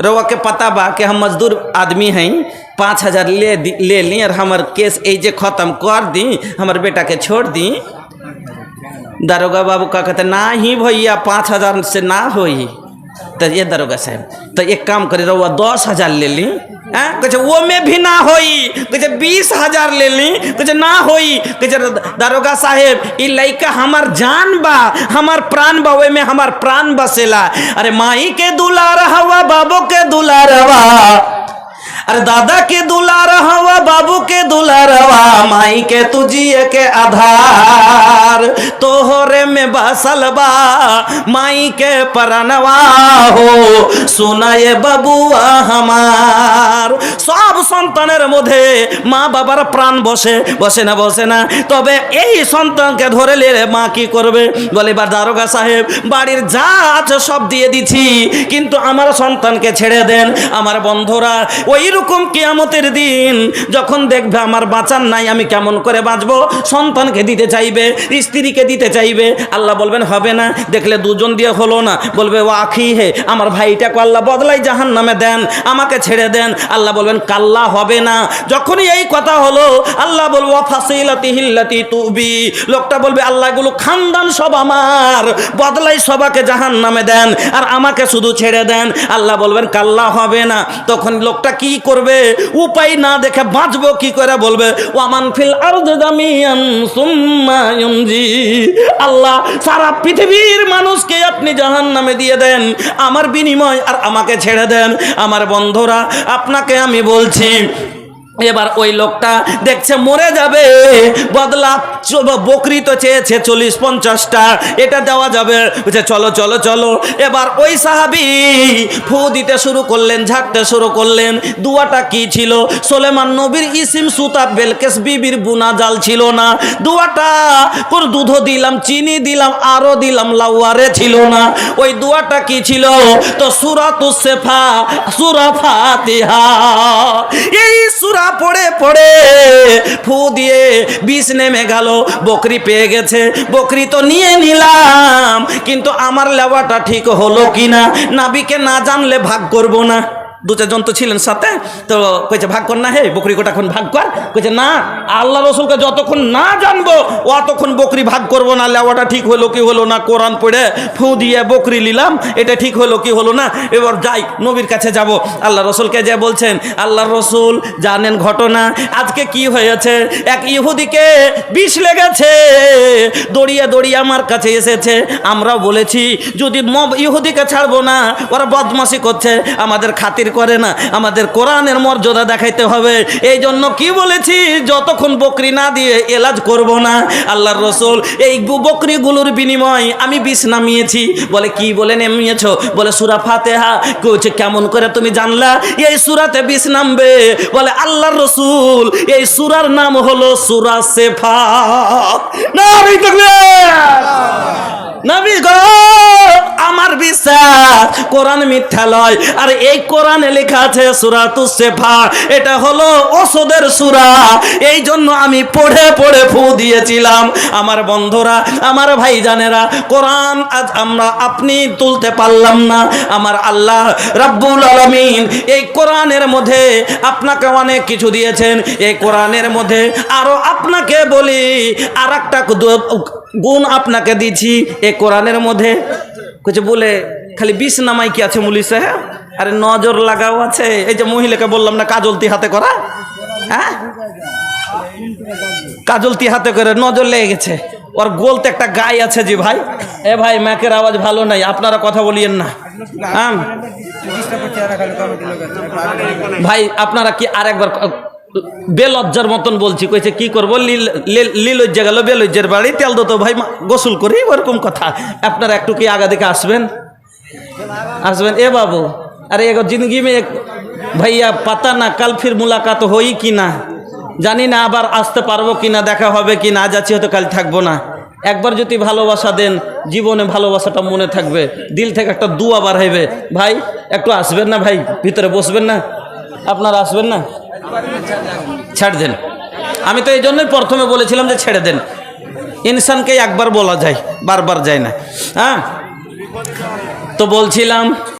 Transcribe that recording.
रउआ के पता बा कि हम मजदूर आदमी हैं, पाँच हज़ार ले ले ली और हमार केस ऐजे खत्म कर दी, हमार बेटा के छोड़ दी। दारोगा बाबू का कहते ना ही भैया, पाँच हज़ार से ना होई। तो ये दारोगा साहब तो एक काम करी रउआ दस हज़ार ले ली वो में भी ना होई। कहे, बीस हज़ार ले ली। कहे, ना होई। कहे, दारोगा साहेब ये लड़का हमार जान बा, हमार प्राण बा वे में हमार प्राण बसेला। अरे माई के दुलार हवा बाबू के दुलार हवा अरे दादा के दुलार हवा बाबू के दुलार हवा माई के तुझिए के आधार। तोहरे में बसल बा, माई के परनवा हो। सुना ये बबुआ हमार। Vamos সন্তানের মধ্যে মা বাবার প্রাণ বসে বসে না বসে না। তবে এই সন্তানকে ধরে নিলে মা কি করবে? বলে, এবার দারোগা সাহেব, বাড়ির যা আছে সব দিয়ে দিছি কিন্তু আমার সন্তানকে ছেড়ে দেন। আমার বন্ধুরা ওই রকম কিয়ামতের দিন যখন দেখবে আমার বাঁচার নাই, আমি কেমন করে বাঁচবো? সন্তানকে দিতে চাইবে, স্ত্রীকে দিতে চাইবে। আল্লাহ বলবেন, হবে না, দেখলে দুজন দিয়ে হলো না। বলবে, ও আখি হে, আমার ভাইটাকে আল্লাহ বদলাই জাহান নামে দেন, আমাকে ছেড়ে দেন। আল্লাহ বলবেন, কাল্লা হবে না। যখনই এই কথা হলো, আল্লাহ বলব ফাসিলাতি তুবি। লোকটা বলবে আল্লাহ এগুলো খানদান সব আমার। বদলাই সবাকে জাহান নামে দেন আর আমাকে শুধু ছেড়ে দেন। আল্লাহ বলবেন, কাল্লা হবে না। তখন লোকটা কি করবে? উপায় না দেখে বাঁচবো কি করে বলবে? ওয়ামান ফিল সুম্মা আল্লাহ সারা পৃথিবীর মানুষকে আপনি জাহান নামে দিয়ে দেন, আমার বিনিময় আর আমাকে ছেড়ে দেন। আমার বন্ধুরা, আপনাকে আমি বলছি নাই এবার ওই লোকটা দেখছে মরে যাবে। বদলা বকরি তো চেয়েছে চল্লিশ পঞ্চাশটা, এটা দেওয়া যাবে। চলো চলো চলো। এবার ওই সাহাবি ফু দিতে শুরু করলেন, ঝাড়তে শুরু করলেন। দুয়াটা কি ছিল? সোলেমান নবীর ইসিম, সুতা বেলকেস বিবির বুনা, জাল ছিল না। দুয়াটা কোন দুধ দিলাম, চিনি দিলাম আরও দিলাম, লাউয়ারে ছিল না। ওই দুয়াটা কি ছিল? তো সুরাতু সেফা সুরা ফাতিহা। এই সুরা পড়ে পড়ে ফু দিয়ে বিষ নেমে গেল। বকরি পেয়ে গেছে। বকরি তো নিয়ে নিলাম, কিন্তু আমার লেওয়াটা ঠিক হলো কিনা? নাবিকে না জানলে ভাগ করব না। দু চারজন তো ছিলেন সাথে, তো কইছে, ভাগ কর না হে, বকরি কোটাক্ষণ ভাগ কর। কইছে, না, আল্লাহ রসুলকে যতক্ষণ না জানব, অতক্ষণ বকরি ভাগ করব না, লেওয়াটা ঠিক হলো কি হলো না, কোরআন পড়ে ফু দিয়ে বকরি নিলাম, এটা ঠিক হলো কি হলো না, এবার যাই, নবীর কাছে যাব। আল্লাহ রসুলকে যে বলছেন, আল্লাহ রসুল, জানেন ঘটনা, আজকে কি হয়েছে? এক ইহুদিকে বিষ লেগেছে, দড়িয়ে দড়িয়ে আমার কাছে এসেছে, আমরাও বলেছি, যদি মব- ইহুদিকে ছাড়বো না, ওরা বদমাসি করছে, আমাদের খাতির করে না, আমাদের কোরআনের মর্যাদা দেখাইতে হবে। এই জন্য কি বলেছি? যতক্ষণ বকরি না দিয়ে এলাজ করব না, আল্লাহর রসুল, এই বকরিগুলোর বিনিময় আমি বিষ নামিয়েছি। বলে, কি বলে নেমিয়েছ? বলে, সুরা ফাতেহা। কইছে, কেমন করে তুমি জানলা? এই সুরাতে বিষ নামবে। বলে, আল্লাহর রসুল, এই সুরার নাম হলো সুরা সেফা না কোরআন মিথ্যা লয়। আর এই কোরআনে লেখা আছে সুরাতু সেফা, এটা হলো ওষুধের সুরা। এই জন্য আমি পড়ে পড়ে ফু দিয়েছিলাম। আমার বন্ধুরা, আমার ভাইজানেরা, কোরআন আজ আমরা আপনি তুলতে পারলাম না। আমার আল্লাহ রাব্বুল আলামিন এই কোরআনের মধ্যে আপনাকে অনেক কিছু দিয়েছেন। এই কোরআনের মধ্যে আরও আপনাকে বলি আর একটা গুণ আপনাকে দিচ্ছি। এই কোরআনের মধ্যে কিছু বলে খালি বিষ নামাই কি আছে মুলি সাহেব আরে নজর লাগাও আছে। এই যে মহিলাকে বললাম না কাজলতি হাতে করা? হ্যাঁ? কাজলতি হাতে করে নজর লেগে গেছে। ওর গোলতে একটা গায়ে আছে যে ভাই। এ ভাই ম্যাকের আওয়াজ ভালো নাই আপনারা কথা বলিয়েন না। হ্যাঁ? ভাই আপনারা কি আরেকবার বেলজ্জার মতন বলছি, কইছে, কি করব? লিলজ্জা গেল, বেলজ্জার বাড়ি। তেল দতো ভাই গোসল করি, ওরকম কথা। আপনারা একটু কি আগা দিকে আসবেন? আসবেন? এ বাবু, আরে এগো জিন্দগি মে ভাইয়া, পাতা না, কাল ফির মুলাকাত হই কি না? জানি না আবার আসতে পারব কি না, দেখা হবে কি না যাচ্ছি হয়তো কাল থাকব না। একবার যদি ভালোবাসা দেন, জীবনে ভালোবাসাটা মনে থাকবে, দিল থেকে একটা দুয়া বার হইবে। ভাই, একটু আসবেন না ভাই? ভিতরে বসবেন না? আপনারা আসবেন না? ছাড় দেন। আমি তো এই জন্যই প্রথমে বলেছিলাম যে ছেড়ে দেন। ইনসানকে একবার বলা যায়, বারবার যায় না। হ্যাঁ? তো বলছিলাম